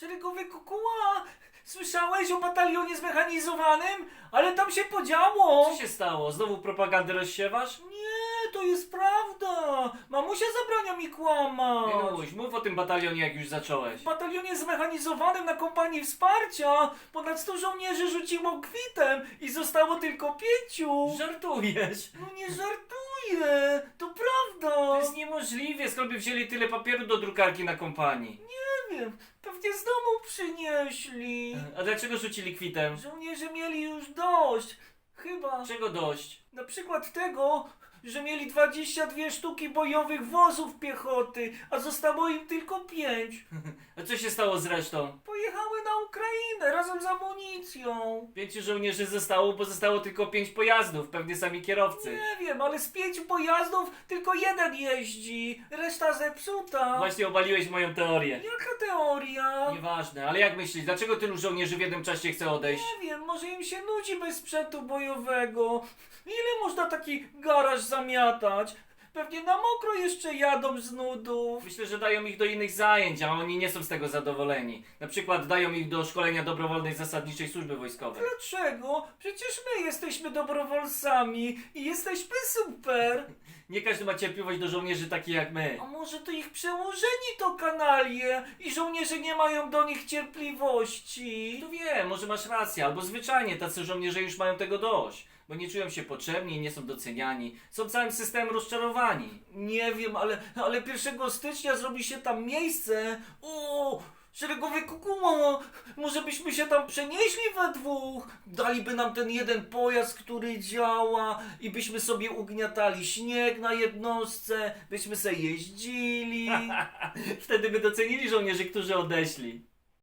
Szeregowy kukuła! Słyszałeś o batalionie zmechanizowanym? Ale tam się podziało! Co się stało? Znowu propagandę rozsiewasz? Nie, to jest prawda! Mamusia zabrania mi kłamać! Januś, mów o tym batalionie, jak już zacząłeś. W batalionie zmechanizowanym na kompanii wsparcia ponad 100 żołnierzy rzuciło kwitem i zostało tylko pięciu! Żartujesz? No nie żartuję! To prawda! To jest niemożliwe, skąd by wzięli tyle papieru do drukarki na kompanii? Nie wiem, pewnie z domu przynieśli. A dlaczego rzucili kwitem? Żołnierze mieli już dość. Chyba. Czego dość? Na przykład tego, że mieli 22 sztuki bojowych wozów piechoty, a zostało im tylko 5. A co się stało z resztą? Na Ukrainę razem z amunicją. Pięciu żołnierzy zostało, bo zostało tylko pięć pojazdów, pewnie sami kierowcy. Nie wiem, ale z pięciu pojazdów tylko jeden jeździ, reszta zepsuta. Właśnie obaliłeś moją teorię. Jaka teoria? Nieważne, ale jak myślisz, dlaczego tylu żołnierzy w jednym czasie chce odejść? Nie wiem, może im się nudzi bez sprzętu bojowego. Ile można taki garaż zamiatać? Pewnie na mokro jeszcze jadą z nudów. Myślę, że dają ich do innych zajęć, a oni nie są z tego zadowoleni. Na przykład dają ich do szkolenia dobrowolnej zasadniczej służby wojskowej. Dlaczego? Przecież my jesteśmy dobrowolcami i jesteśmy super. Nie każdy ma cierpliwość do żołnierzy takich jak my. A może to ich przełożeni to kanalie i żołnierze nie mają do nich cierpliwości? Tu wiem, może masz rację, albo zwyczajnie tacy żołnierze już mają tego dość. Bo nie czują się potrzebni, nie są doceniani. Są całym systemem rozczarowani. Nie wiem, ale, ale 1 stycznia zrobi się tam miejsce. O, szeregowy kukuło, może byśmy się tam przenieśli we dwóch. Daliby nam ten jeden pojazd, który działa i byśmy sobie ugniatali śnieg na jednostce, byśmy se jeździli. Wtedy by docenili żołnierzy, którzy odeszli.